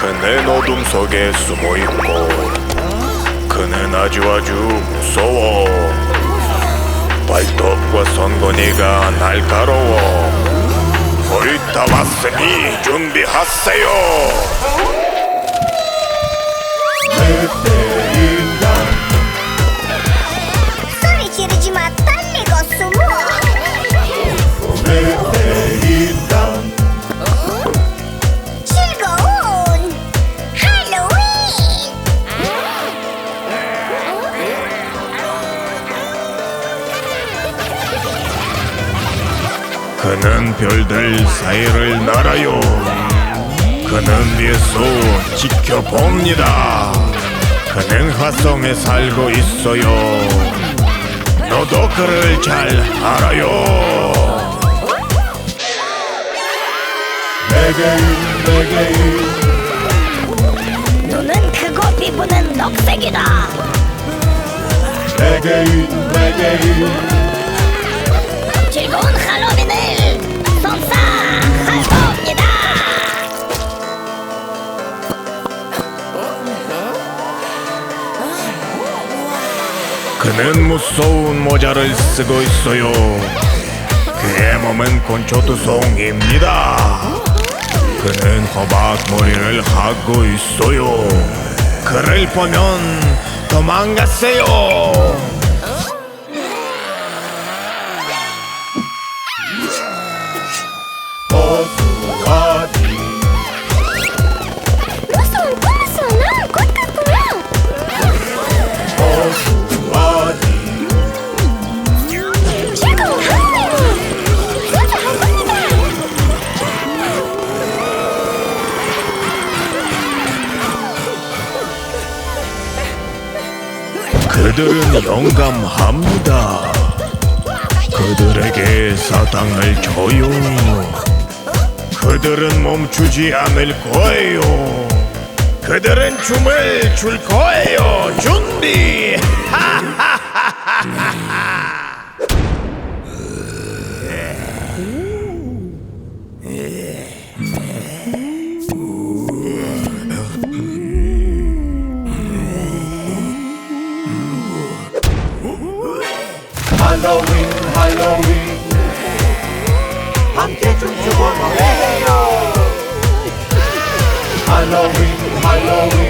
그는 어둠 속에 숨어 있고 그는 아주 아주 무서워. 발톱과 선거니가 날카로워. 거의 다 왔으니 준비하세요 그는 별들 사이를 날아요. 그는 위에서 지켜봅니다. 그는 화성에 살고 있어요. 너도 그를 잘 알아요. 눈은 크고 피부는 녹색이다. 즐거운 할로윈을 선사할 겁니다 그는 무서운 모자를 쓰고 있어요. 그의 몸은 곤초두송입니다. 그는 호박머리를 하고 있어요. 그를 보면 도망가세요 그들은 영감합니다. 그들에게 사탕을 줘요. 그들은 멈추지 않을 거예요. 그들은 춤을 출 거예요. 준비. 할로 윈 할로윈 함께 춤추고 노래해요 할로